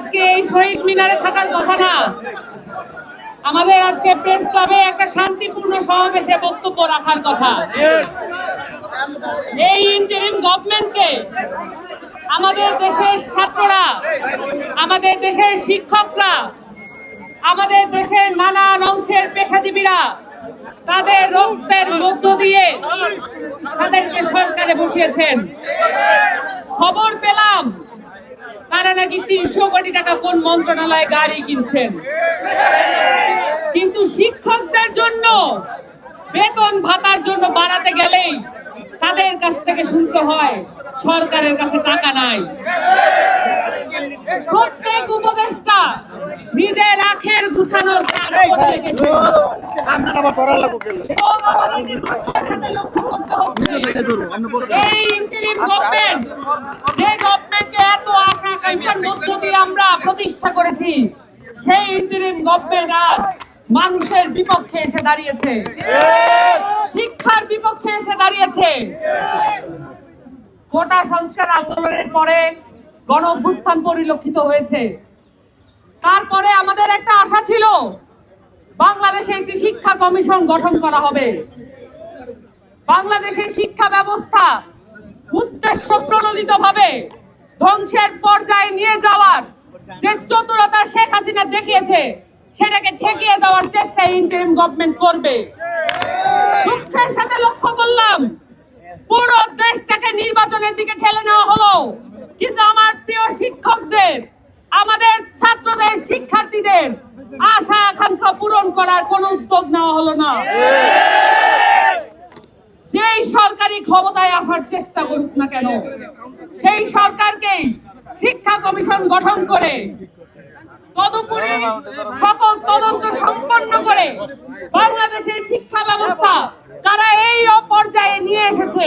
আজকে এই শহীদ মিনারে থাকার কথা না। আমাদের আজকে প্রেস ক্লাবে একটা শান্তিপূর্ণ সমাবেশে বক্তব্য রাখার কথা। এই ইন্টারিম গভর্নমেন্টকে আমাদের দেশের ছাত্ররা, আমাদের দেশের শিক্ষকরা, আমাদের দেশের নানান অংশের পেশাজীবীরা তাদের রক্তের মধ্য দিয়ে তাদেরকে সরকারে বসিয়েছেন। খবর পেলাম তারা নাকি তিনশো কোটি টাকা কোন মন্ত্রণালয়ে গাড়ি কিনছেন? কিন্তু শিক্ষকদের জন্য বেতন ভাতার জন্য বাড়াতে গেলেই তাদের কাছ থেকে শুনতে হয় সরকারের কাছে টাকা নাই। প্রত্যেক উপদেষ্টা নিজের আখের গুছানোর এই যে মধ্য দিয়ে আমরা প্রতিষ্ঠা করেছি। সেই ইন্টারিম গভর্নমেন্ট আজ মানুষের বিপক্ষে এসে দাঁড়িয়েছে। শিক্ষার বিপক্ষে এসে দাঁড়িয়েছে। কোটা সংস্কার আন্দোলনের পরে গণ পরিলক্ষিত হয়েছে। তারপরে আমাদের একটা আশা ছিল, বাংলাদেশে একটি শিক্ষা কমিশন গঠন করা হবে। বাংলাদেশের শিক্ষা ব্যবস্থা উদ্দেশ্য প্রণোদিত ভাবে ধ্বংসের পর্যায়ে নিয়ে যাওয়ার যে চতুরতা শেখ হাসিনা দেখিয়েছে, সেটাকে ঠেকিয়ে দেওয়ার চেষ্টা ইন্টারিম গভর্নমেন্ট করবে। দুঃখের সাথে লক্ষ্য করলাম, পুরো দেশটাকে নির্বাচনের দিকে ঠেলে নেওয়া হলো। কিন্তু আমার প্রিয় শিক্ষকদের, আমাদের ছাত্রদের, শিক্ষার্থীদের আশা আকাঙ্ক্ষা পূরণ করার কোনো উদ্যোগ নেওয়া হলো না। যেই সরকারি ক্ষমতায় আসার চেষ্টা করুক না কেন সেই সরকারকেই শিক্ষা কমিশন গঠন করে তদুপরি সকল তদন্ত সম্পন্ন করে বাংলাদেশের শিক্ষা ব্যবস্থা তারা এই পর্যায়ে নিয়ে এসেছে,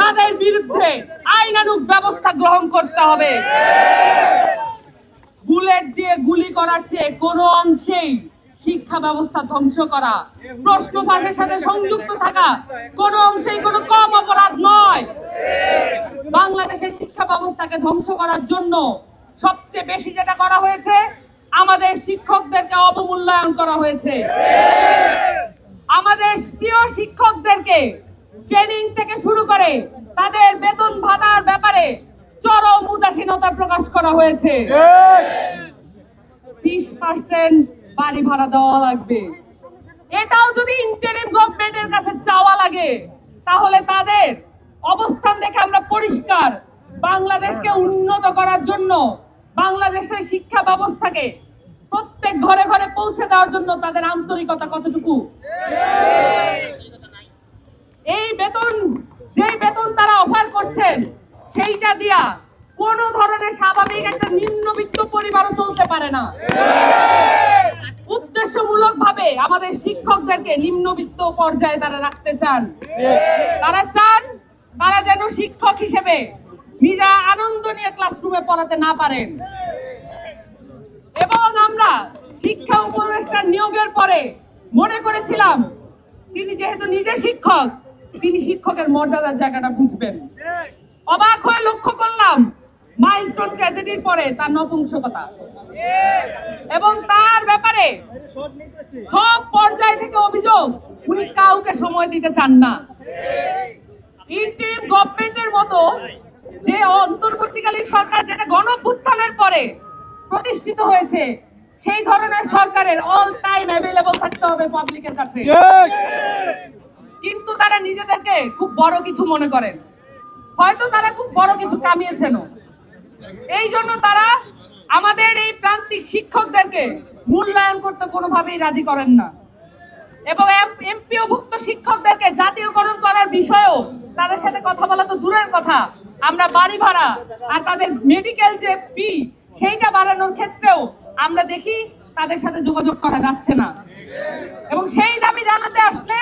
তাদের বিরুদ্ধে আইনানুগ ব্যবস্থা গ্রহণ করতে হবে। বুলেট দিয়ে গুলি করার চেয়ে কোনো অংশেই শিক্ষা ব্যবস্থা ধ্বংস করা। প্রশ্ন ফাঁসের সাথে সংযুক্ত থাকা কোনো অংশেই কোনো কম অপরাধ নয়। বাংলাদেশের শিক্ষা ব্যবস্থাকে ধ্বংস করার জন্য সবচেয়ে বেশি যেটা করা হয়েছে আমাদের শিক্ষকদেরকে অবমূল্যায়ন করা হয়েছে। আমাদের প্রিয় শিক্ষকদেরকে ট্রেনিং থেকে শুরু করে তাদের বেতন ভাতার ব্যাপারে চরম উদাসীনতা প্রকাশ করা হয়েছে। বিশ পার্সেন্ট বাড়ি ভাড়া দেওয়া লাগবে। এটাও যদি ইন্টারিম গভর্নমেন্টের কাছে চাওয়া লাগে, তাহলে তাদের অবস্থান দেখে আমরা পরিষ্কার। বাংলাদেশকে উন্নত করার জন্য, বাংলাদেশের শিক্ষা ব্যবস্থাকে প্রত্যেক ঘরে ঘরে পৌঁছে দেওয়ার জন্য তাদের আন্তরিকতা কতটুকু? এই বেতন, যেই বেতন তারা অফার করছেন, সেইটা দিয়া কোনো ধরনের স্বাভাবিক একটা নিম্নবিত্ত পরিবারও চলতে পারে না। উদ্দেশ্যমূলক ভাবে আমাদের শিক্ষকদেরকে নিম্নবিত্ত পর্যায়ে তারা রাখতে চান। তারা চান তারা যেন শিক্ষক হিসেবে নিজা আনন্দ নিয়ে ক্লাসরুমে পড়াতে না পারেন। এবং আমরা শিক্ষা উপদেষ্টা নিয়োগের পরে মনে করেছিলাম তিনি যেহেতু নিজে শিক্ষক তিনি শিক্ষকের মর্যাদার জায়গাটা বুঝবেন। অবাক হয়ে লক্ষ্য করলাম মাইলস্টোন ট্র্যাজেডির পরে তার নপুংসকতা। এবং তার ব্যাপারে সব পর্যায় থেকে অভিযোগ, উনি কাউকে সময় দিতে চান না। ইন্টারিম গভর্নমেন্টের মতো যে অন্তর্বর্তীকালীন সরকার যেটা গণভুত্থানের পরে প্রতিষ্ঠিত হয়েছে, সেই ধরনের সরকারের অল টাইম অ্যাভেলেবল থাকতে হবে পাবলিকের কাছে। কিন্তু তারা নিজেদেরকে খুব বড় কিছু মনে করেন। হয়তো তারা খুব বড় কিছু কামিয়েছেন এই জন্য তারা আমাদের এই প্রান্তিক শিক্ষকদেরকে মূল্যায়ন করতে কোনোভাবেই রাজি করেন না। এবং এমপিও ভুক্ত শিক্ষকদেরকে জাতীয়করণ করার বিষয়েও তাদের সাথে কথা বলা তো দূরের কথা। আমরা বাড়ি ভাড়া আর তাদের মেডিকেল যে ফি সেইটা বাড়ানোর ক্ষেত্রেও আমরা দেখি তাদের সাথে যোগাযোগ করা যাচ্ছে না। এবং সেই দাবি জানাতে আসলে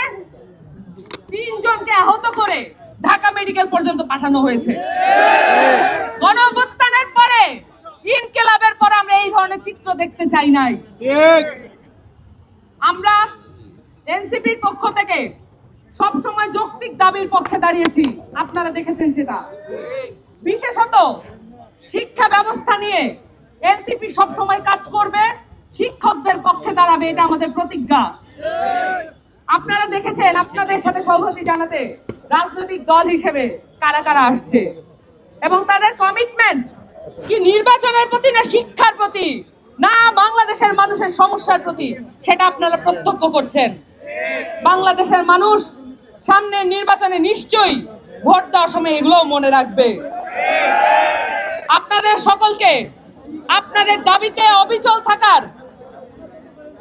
তিনজনকে আহত করে ঢাকা মেডিকেল পর্যন্ত পাঠানো হয়েছে। গণঅভ্যুত্থানের পরে ইনকেলাবের পরে আমরা এই ধরনের চিত্র দেখতে চাই নাই। আমরা এনসিপির পক্ষ থেকে সব সময় যৌক্তিক দাবির পক্ষে দাঁড়িয়েছি। আপনারা দেখেছেন সেটা। বিশেষত শিক্ষা ব্যবস্থা নিয়ে এনসিপি সব সময় কাজ করবে শিক্ষকদের পক্ষে দাঁড়াবে এটা আমাদের প্রতিজ্ঞা। আপনারা দেখেছেন আপনাদের সাথে সংহতি জানাতে রাজনৈতিক দল হিসেবে কারা কারা আসছে? এবং তাদের কমিটমেন্ট কি নির্বাচনের প্রতি না শিক্ষার প্রতি? না, বাংলাদেশের মানুষের সমস্যার প্রতি সেটা আপনারা প্রত্যক্ষ করছেন। বাংলাদেশের মানুষ সামনের নির্বাচনে নিশ্চয়ই ভোট দেওয়ার সময় এগুলোও মনে রাখবে। আপনাদের সকলকে, আপনাদের দাবিতে অবিচল থাকার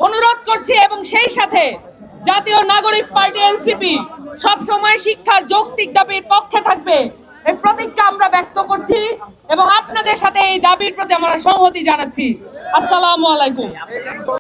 অনুরোধ করছি এবং সেই সাথে জাতীয় নাগরিক পার্টি এনসিপি সব সময় শিক্ষার যৌক্তিক দাবির পক্ষে থাকবে এই প্রতিজ্ঞা আমরা ব্যক্ত করছি এবং আপনাদের সাথে এই দাবির প্রতি আমরা সংহতি জানাচ্ছি। আসসালামু আলাইকুম।